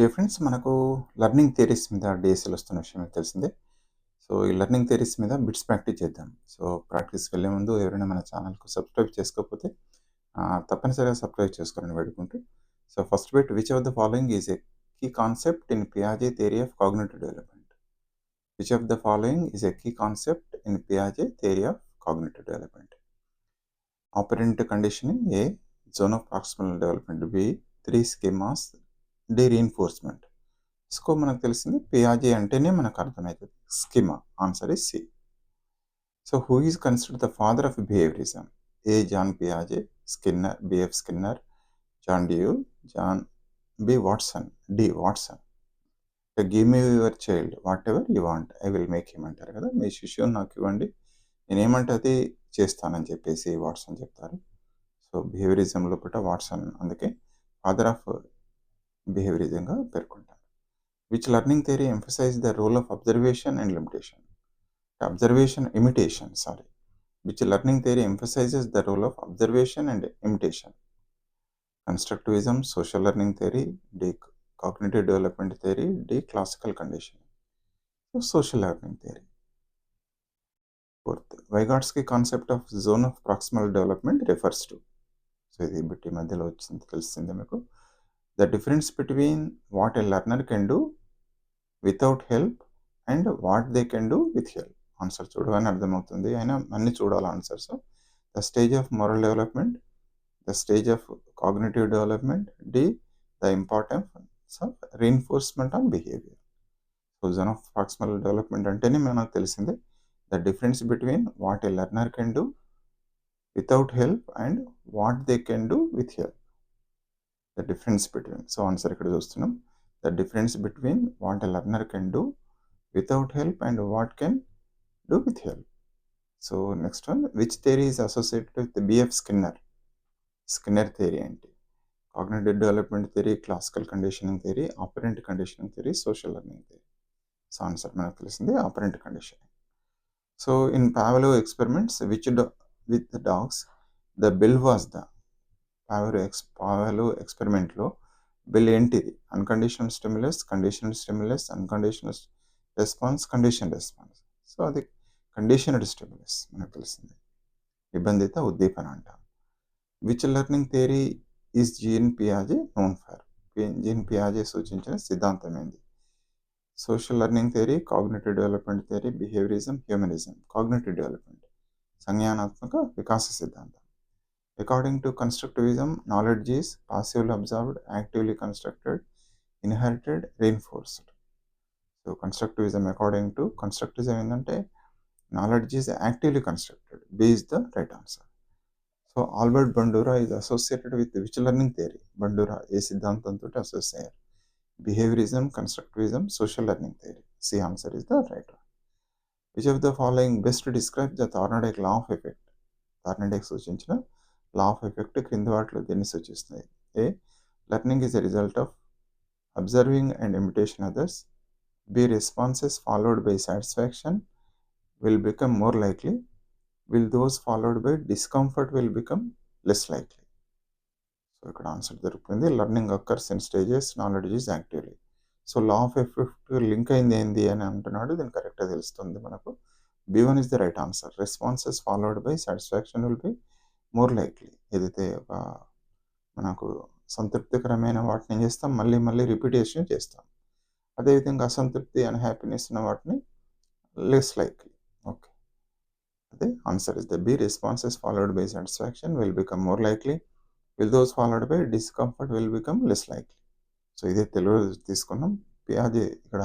Dear friends మనకు learning theories మీద DSL వస్తున్న విషయం మీకు తెలిసిందే. సో ఈ లెర్నింగ్ థియరీస్ మీద బిట్స్ ప్రాక్టీస్ చేద్దాం. సో ప్రాక్టీస్ వెళ్ళే ముందు ఎవరైనా మన ఛానల్కు సబ్స్క్రైబ్ చేసుకోకపోతే తప్పనిసరిగా సబ్స్క్రైబ్ చేసుకోవాలని వేడుకుంటూ so first bit which of the following is a key concept in పియాజే theory of cognitive development which of the following is a key concept in పియాజే theory of cognitive development operant conditioning A zone of proximal development B three schemas D reinforcement స్కో మనకు తెలిసింది పియాజే అంటేనే మనకు అర్థమవుతుంది స్కిమా. Answer is C. So who is consider the father of behaviourism? A John పియాజే Skinner BF Skinner John Dewey John B Watson D Watson. Give me your child whatever you want I will make him అంటారు కదా. మీ శిష్యుని నాకు ఇవ్వండి. నేనేమంటే అది చేస్తానని చెప్పేసి Watson చెప్తారు. So behaviourism లోపల వాట్సన్. అందుకే ఫాదర్ ఆఫ్ బిహేవియరిజంగా పేర్కొంటారు. Which learning theory emphasise the role of observation and limitation. Observation imitation sorry. Which learning theory emphasises the role of observation and imitation. Constructivism social learning theory D cognitive development theory D classical condition social learning theory. Fourth Vygotsky concept of zone of proximal development refers to. So ఇది బిట్టి మధ్యలో వచ్చింది తెలిసిందే మీకు. The difference between what a learner can do without help and what they can do with help answer చూడగానే అర్థమవుతుంది. అయినా అన్నీ చూడాలి answers the stage of moral development the stage of cognitive development D the importance of reinforcement on behaviour so zone of proximal development అంటేనే మనకు తెలిసింది. The difference between what a learner can do without help and what they can do with help the difference between so answer ఇక్కడ చూస్తున్నాం. The difference between what a learner can do without help and what can do with help so next one which theory is associated with BF Skinner Skinner theory ఏంటి? Cognitive development theory classical conditioning theory operant conditioning theory social learning theory so answer మనకు తెలిసింది operant conditioning so in Pavlov experiments which with dogs the bell was the Pavlov ex Pavlov ఎక్స్పెరిమెంట్లో bell ఏంటిది unconditional stimulus conditional stimulus unconditional response condition response so అది conditioned stimulus మనకు తెలిసింది. నిబంధిత ఉద్దీపన అంటాం. Which learning theory is gene పియాజే known for gene పియాజే సూచించిన సిద్ధాంతం ఏంది? Social learning theory cognitive development theory behaviourism humanism cognitive development సంజ్ఞానాత్మక వికాస సిద్ధాంతం. According to constructivism knowledge is పాసివ్లీ observed actively constructed inherited reinforced so constructivism according to constructivism ఏంటంటే knowledge is actively constructed be the right answer so Albert Bandura is associated with which learning theory Bandura ఏ సిద్ధాంతంతో associate అయ్యారు. Behaviourism constructivism social learning theory C answer is the right which of the following best describe the Thorndike law of effect Thorndike సూచించిన law of effect క్రింద వాటిలో దీన్ని సూచిస్తుంది? A learning is a result of observing and imitation others B responses followed by satisfaction will become more likely will those followed by discomfort will become less likely so ఇక్కడ answer దొరుకుతుంది. Learning occurs in stages knowledge is actively so law of effect link అయింది ఏంది అని అంటున్నాడు దీని కరెక్ట్గా తెలుస్తుంది మనకు. B one is the right answer responses followed by satisfaction will be more likely ఏదైతే ఒక మనకు సంతృప్తికరమైన వాటిని ఏం చేస్తాం మళ్ళీ మళ్ళీ రిపీటేషన్ చేస్తాం. అదేవిధంగా అసంతృప్తి అండ్ హ్యాపీనెస్ ఉన్న వాటిని లెస్ లైక్లీ. ఓకే. అదే answer is the B responses followed by satisfaction will become more likely will those followed by discomfort will become less likely. So ఇదే తెలుగు తీసుకున్నాం. పియాజే ఇక్కడ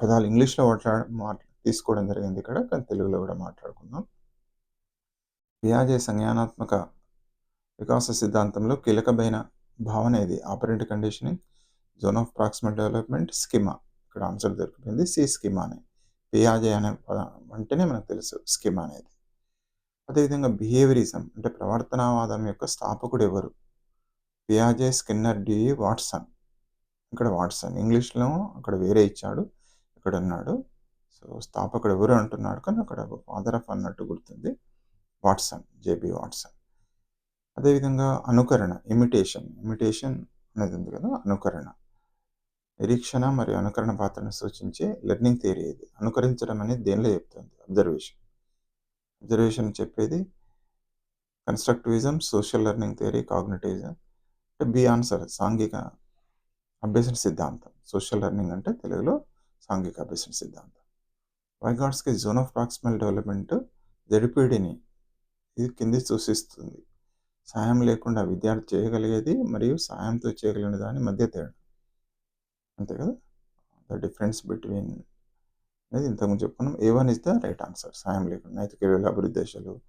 పదాలు ఇంగ్లీష్లో మాట్లాడ మాట్లా తీసుకోవడం జరిగింది ఇక్కడ కానీ తెలుగులో కూడా మాట్లాడుకుందాం. పియాజే సంజ్ఞానాత్మక వికాస సిద్ధాంతంలో కీలకమైన భావన ఇది. Operant conditioning zone of proximal development schema ఇక్కడ ఆన్సర్ దొరికిపోయింది. సి స్కిమా అని. పియాజే అనే అంటేనే మనకు తెలుసు స్కిమా అనేది. అదేవిధంగా బిహేవియరిజం అంటే ప్రవర్తనవాదం యొక్క స్థాపకుడు ఎవరు? పియాజే స్కిన్నర్ డి వాట్సన్. ఇక్కడ వాట్సన్ ఇంగ్లీష్లో అక్కడ వేరే ఇచ్చాడు. ఇక్కడ ఉన్నాడు సో స్థాపకుడు ఎవరు అంటున్నాడు కానీ అక్కడ ఫాదర్ ఆఫ్ అన్నట్టు గుర్తుంది. Watson JB Watson. అదేవిధంగా అనుకరణ ఇమిటేషన్. ఇమిటేషన్ అనేది ఉంది కదా అనుకరణ. నిరీక్షణ మరియు అనుకరణ పాత్రను సూచించే లెర్నింగ్ థియరీ ఇది. అనుకరించడం అనేది దేనిలో చెప్తుంది? అబ్జర్వేషన్. అబ్జర్వేషన్ చెప్పేది constructivism social learning theory cognitivism B answer సాంఘిక అభ్యసన సిద్ధాంతం. సోషల్ లెర్నింగ్ అంటే తెలుగులో సాంఘిక అభ్యసన సిద్ధాంతం. Vygotsky zone of proximal development జడిపిడిని ఇది కింది సూచిస్తుంది. సాయం లేకుండా విద్యార్థి చేయగలిగేది మరియు సాయంతో చేయగలిగిన దాని మధ్య తేడా. అంతే కదా? ద డిఫరెన్స్ బిట్వీన్ అనేది ఇంతకుముందు చెప్పుకున్నాం. A one is the right answer సాయం లేకుండా నైతిక విలువల అభివృద్ధి దశలు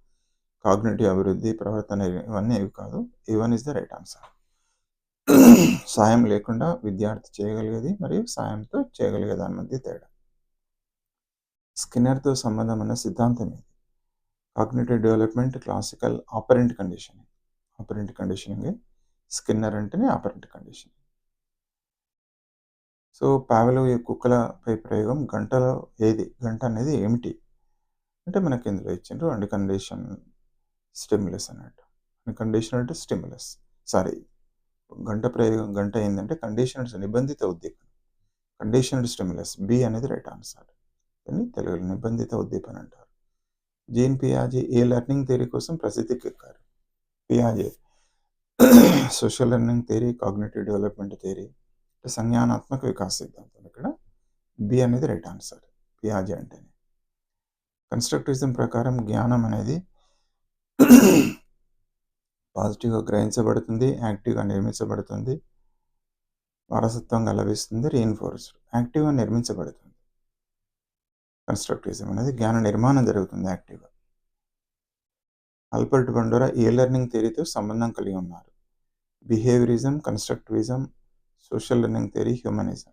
కాగ్నేటివ్ అభివృద్ధి ప్రవర్తన ఇవన్నీ ఏవి కాదు. A one is the right answer సాయం లేకుండా విద్యార్థి చేయగలిగేది మరియు సాయంతో చేయగలిగే దాని మధ్య తేడా. స్కిన్నర్తో సంబంధం ఉన్న సిద్ధాంతం ఇది. Cognitive development classical operant conditioning. Operant conditioning Skinner అంటేనే ఆపరెంట్ కండిషనింగ్. సో పావలో ఈ కుక్కలపై ప్రయోగం గంటలో ఏది? గంట అనేది ఏమిటి? అంటే మనకి ఇందులో ఇచ్చిండ్రు అండ్ కండిషన్ స్టిమ్యులస్ అన్నట్టు. కండిషన్ అంటే స్టిమ్యులస్ సారీ గంట ప్రయోగం గంట ఏంటంటే కండిషనర్స్ నిబంధిత ఉద్దీపన. కండిషనర్డ్ స్టిమ్యులస్ బి అనేది రైట్ ఆన్సర్ అని తెలుగులో నిబంధిత ఉద్దీపన అంటారు. జీన్ పియాజీ ఏ లెర్నింగ్ థియరీ కోసం ప్రసిద్ధికెక్కారు పియాజే social learning theory cognitive development theory సంజ్ఞానాత్మక వికాస సిద్ధాంతం ఇక్కడ. బి అనేది రైట్ ఆన్సర్ పియాజే అంటేనే. కన్స్ట్రక్టివిజం ప్రకారం జ్ఞానం అనేది పాజిటివ్గా గ్రహించబడుతుంది యాక్టివ్గా నిర్మించబడుతుంది వారసత్వంగా లభిస్తుంది రీఎన్ఫోర్స్డ్ యాక్టివ్గా నిర్మించబడుతుంది. కన్స్ట్రక్టివిజం అనేది జ్ఞాన నిర్మాణం జరుగుతుంది యాక్టివ్గా. ఆల్బర్ట్ బండోరా ఈ లెర్నింగ్ థియరీతో సంబంధం కలిగి ఉన్నారు. Behaviourism constructivism social learning theory humanism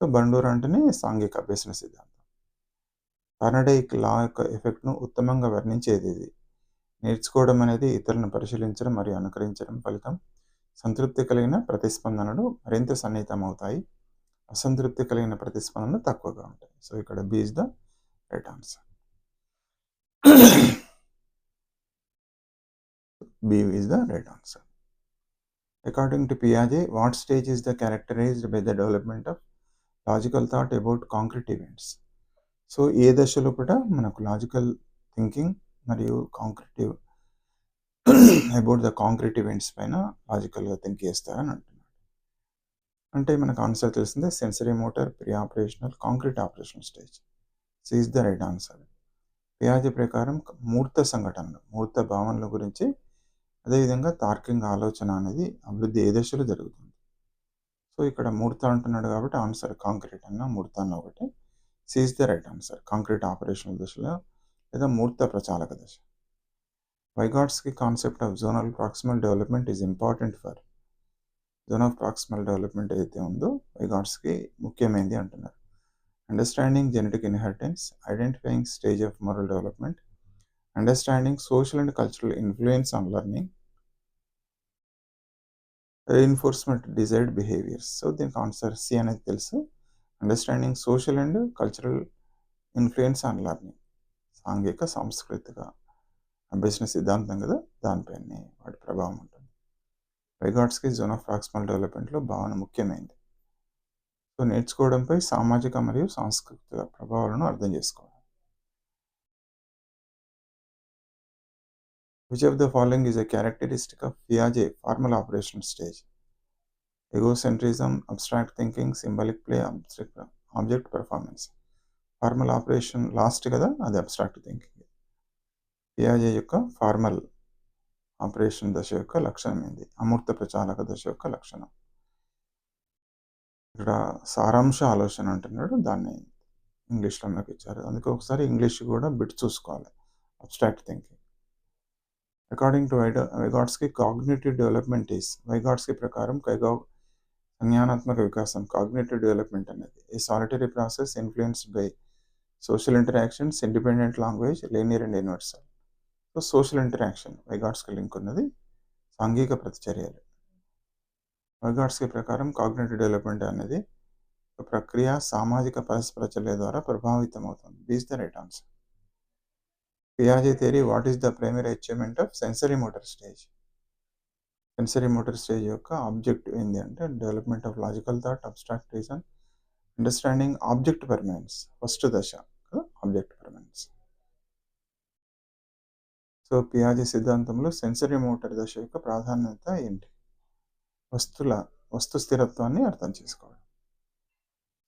so Bandura అంటేనే సాంఘిక అభ్యసన సిద్ధాంతం. టార్నడైక్ లా యొక్క ఎఫెక్ట్ను ఉత్తమంగా వర్ణించేది ఇది. నేర్చుకోవడం అనేది ఇతరులను పరిశీలించడం మరియు అనుకరించడం ఫలితం. సంతృప్తి కలిగిన ప్రతిస్పందనలు మరింత సన్నిహితం అవుతాయి అసంతృప్తి కలిగిన ప్రతిస్పందనలు తక్కువగా ఉంటాయి. సో ఇక్కడ B is the right answer B is the right answer according to పియాజే what stage is the characterised by the development of logical thought about concrete events so ఏ దశలో కూడా మనకు లాజికల్ థింకింగ్ మరియు కాంక్రీటివ్ అబౌట్ ద కాంక్రీట్ ఈవెంట్స్ పైన లాజికల్గా think చేస్తారని అంటుంది అంటే మనకు ఆన్సర్ తెలిసిందే sensory motor pre operational concrete operation stage. C is the right answer పియాజీ ప్రకారం మూర్త సంఘటనలు మూర్త భావనల గురించి అదేవిధంగా తార్కిక ఆలోచన అనేది అభివృద్ధి ఏ దశలో జరుగుతుంది? సో ఇక్కడ మూర్త అంటున్నాడు కాబట్టి ఆన్సర్ కాంక్రీట్ అన్న మూర్త అన్న ఒకటి. C is the right answer concrete operational దశలో లేదా మూర్త ప్రచాలక దశ. Vygotsky concept of zonal proximal development is important for zone of proximal development ఏదైతే ఉందో వైగాట్స్కి ముఖ్యమైనది అంటున్నారు. Understanding genetic inheritance identifying stage of moral development understanding social and cultural influence on learning reinforcement desired behaviours so దీనికి answer C అనేది తెలుసు. Understanding social and cultural influence on learning సాంఘిక సాంస్కృతిక అభ్యసన సిద్ధాంతం కదా దానిపైనే వాటి ప్రభావం ఉంటుంది. వైగాట్స్కి జోన్ ఆఫ్ ప్రాక్సిమల్ డెవలప్మెంట్లో భావన ముఖ్యమైనది సో నేర్చుకోవడంపై సామాజిక మరియు సాంస్కృతిక ప్రభావాలను అర్థం చేసుకోవడం which of the following is a characteristic of ఫియాజే formal operation stage egocentrism abstract thinking symbolic play object object performance formal operation last కదా? అది అబ్స్ట్రాక్ట్ థింకింగ్ పియాజే యొక్క ఫార్మల్ ఆపరేషన్ దశ యొక్క లక్షణం ఏంది? అమూర్త ప్రచాలక దశ యొక్క లక్షణం. ఇక్కడ సారాంశ ఆలోచన అంటున్నాడు దాన్ని ఇంగ్లీష్లో నాకు ఇచ్చారు. అందుకే ఒకసారి ఇంగ్లీష్ కూడా బిట్ చూసుకోవాలి. Abstract thinking according to Vygotsky cognitive development is Vygotsky ప్రకారం కైగా సంజ్ఞానాత్మక వికాసం కాగ్నేటివ్ డెవలప్మెంట్ అనేది a solitary process influenced by social interactions independent language linear and universal so social interaction Vygotsky link ఉన్నది. సాంఘిక ప్రతిచర్యలు. వైగాట్స్కి ప్రకారం కాగ్నేటివ్ డెవలప్మెంట్ అనేది ఒక ప్రక్రియ సామాజిక పరస్పర చర్య ద్వారా ప్రభావితం అవుతుంది B is the right answer పియాజే theory what is the primary achievement of sensory motor stage sensory motor stage యొక్క ఆబ్జెక్ట్ ఏంది అంటే development of logical thought abstract reason understanding object permanence first దశ ఆబ్జెక్ట్ పర్మనెన్స్ సో పియాజి సిద్ధాంతంలో sensory motor దశ యొక్క ప్రాధాన్యత ఏంటి? వస్తుల వస్తు స్థిరత్వాన్ని అర్థం చేసుకోవడం.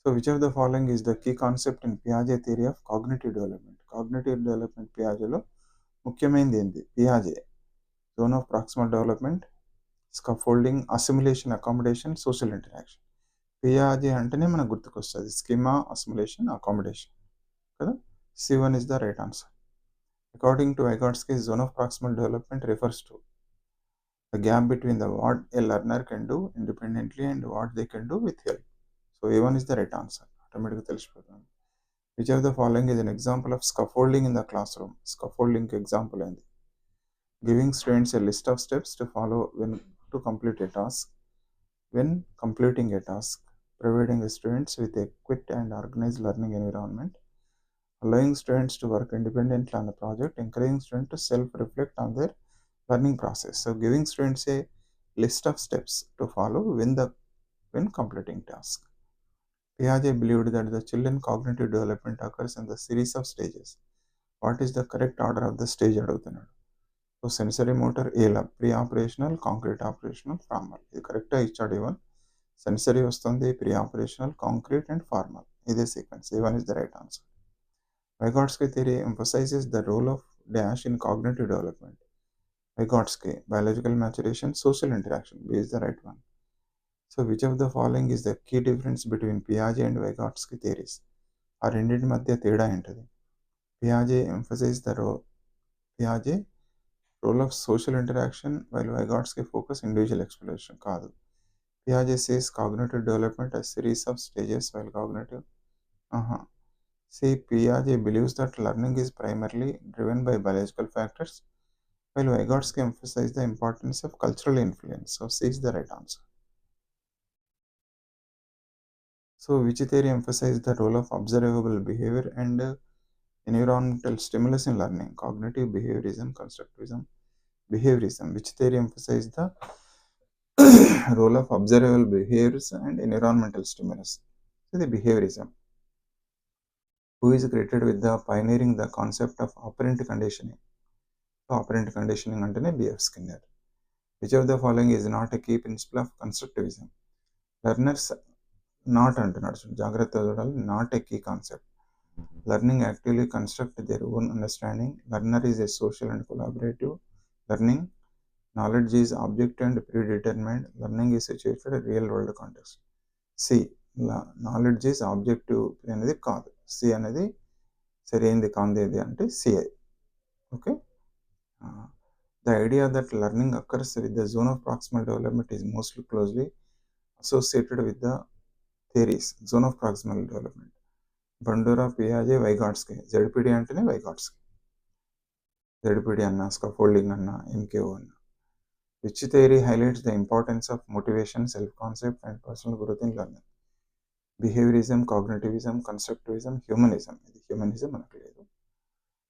So which of the following is the key concept in పియాజే theory of cognitive development cognitive development పియాజేలో ముఖ్యమైనది ఏంటి పియాజే zone of proximal development scaffolding అసిములేషన్ accommodation social interaction పియాజే అంటేనే మనకు గుర్తుకొస్తుంది. స్కిమా అసిములేషన్ అకామిడేషన్ కదా? C one is the right answer according to ఐగాడ్స్కి zone of proximal development refers to the gap between the what a learner can do independently and what they can do with help. So A1 is the right answer. Automatically తెలిసిపోతుంది Which of the following is an example of scaffolding in the classroom? Scaffolding example ఏంది Giving students a list of steps to follow when to complete a task. When completing a task, providing the students with a quick and organized learning environment, allowing students to work independently on the project, encouraging students to self-reflect on their learning process. So giving students a list of steps to follow when the when completing task. Piaget believed that the children cognitive development occurs in the series of stages. What is the correct order of the stage అడుగుతున్నాడు so sensory motor ఏలా pre operational concrete operational formal ఇది కరెక్ట్గా ఇచ్చాడు ఇవన్ sensory వస్తుంది pre operational concrete and formal ఇదే sequence A one is the right answer Vygotsky theory emphasizes the role of dash in cognitive development Vygotsky, biological maturation, social interaction. B is the right one. So, which of the following is the key difference between Piaget and Vygotsky theories? ఆ రెండింటి మధ్య తేడా ఏంటది పియాజే emphasize the రో పియాజే role of social interaction while Vygotsky focus individual exploration కాదు పియాజే says cognitive development a series of stages while cognitive ఆహా See, Piaget believes that learning is primarily driven by biological factors, while Vygotsky emphasized the importance of cultural influence. So, C is the right answer. So, which theory emphasized the role of observable behavior and uh, environmental stimulus in learning? Cognitive behaviorism, constructivism, behaviorism. Which theory emphasized the role of observable behaviors and environmental stimulus? So, the behaviorism. Who is credited with the pioneering the concept of operant conditioning? Operant conditioning అంటేనే BF Skinner which of the following is not a key principle of constructivism learners not అంటున్నాడు జాగ్రత్త చూడాలి not a key concept learning actively construct their own understanding learner is a social and collaborative learning knowledge is object and predetermined learning is situated real world context C knowledge is objective అనేది కాదు C అనేది సరైనది కాందేది అంటే CI okay? The idea that learning occurs with the zone of proximal development is mostly closely associated with the theories zone of proximal development. Bandura పియాజే Vygotsky ZPD అంటేనే Vygotsky ZPD అన్న scaffolding అన్న MK అన్న. Which theory highlights the importance of motivation self concept and personal growth in learning behaviourism cognitivism constructivism humanism. ఇది humanism మనకు లేదు.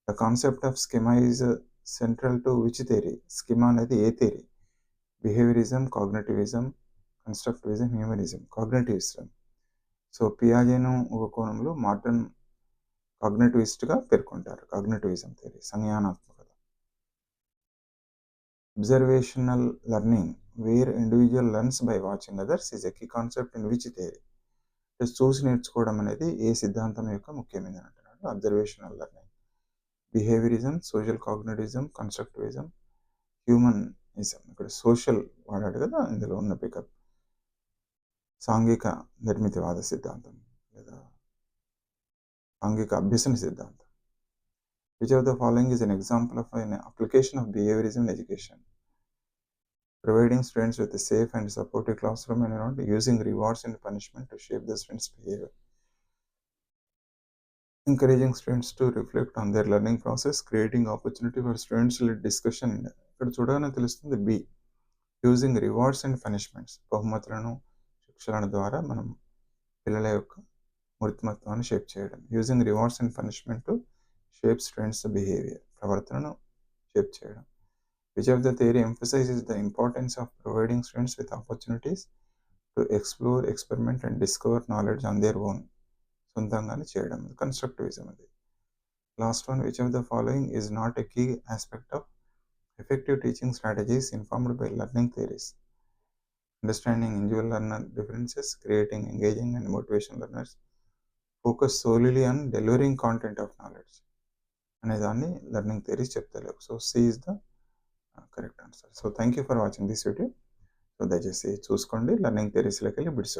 The concept of schema is central to which theory? Schema అనేది ఏ theory? Behaviourism cognitivism constructivism humanism. Cognitivism so పియాజేను ఒక కోణంలో modern కాగ్నేటివిస్ట్గా పేర్కొంటారు. Cognitivism theory సంజ్ఞానాత్మకత. Observational learning where individual learns by watching others is a key concept in which theory. చూసి నేర్చుకోవడం అనేది ఏ సిద్ధాంతం యొక్క ముఖ్యమైనది అంటున్నాడు. Observational learning behaviourism social cognitivism constructivism humanism ఇక్కడ సోషల్ వాడాడు కదా ఇందులో ఉన్న పికప్ సాంఘిక నిర్మితివాద సిద్ధాంతం లేదా సాంఘిక అభ్యసన సిద్ధాంతం. Which of the following is an example of an application of behaviourism education providing students with a safe and supportive classroom environment using rewards and punishment to shape the students' behavior. Encouraging students to reflect on their learning process, creating opportunity for students-led discussion. ఇక్కడ చూడగానే తెలుస్తుంది B using rewards and punishments బహుమతులను శిక్షణ ద్వారా మనం పిల్లల యొక్క మూర్తిమత్వాన్ని shape చేయడం using rewards and punishment to shape students behaviour ప్రవర్తనను షేప్ చేయడం which of the theory emphasises the importance of providing students with opportunities to explore experiment and discover knowledge on their own సొంతంగానే చేయడం constructivism అది last one which of the following is not a key aspect of effective teaching strategies informed by learning theories understanding individual learner differences creating engaging and motivational learners focus solely on delivering content of knowledge అనే దాన్ని learning theories చెప్తలేవు so C is the correct answer. So thank you for watching this video. So దయచేసి చూసుకోండి. Learning థెరీస్లోకి వెళ్ళి bits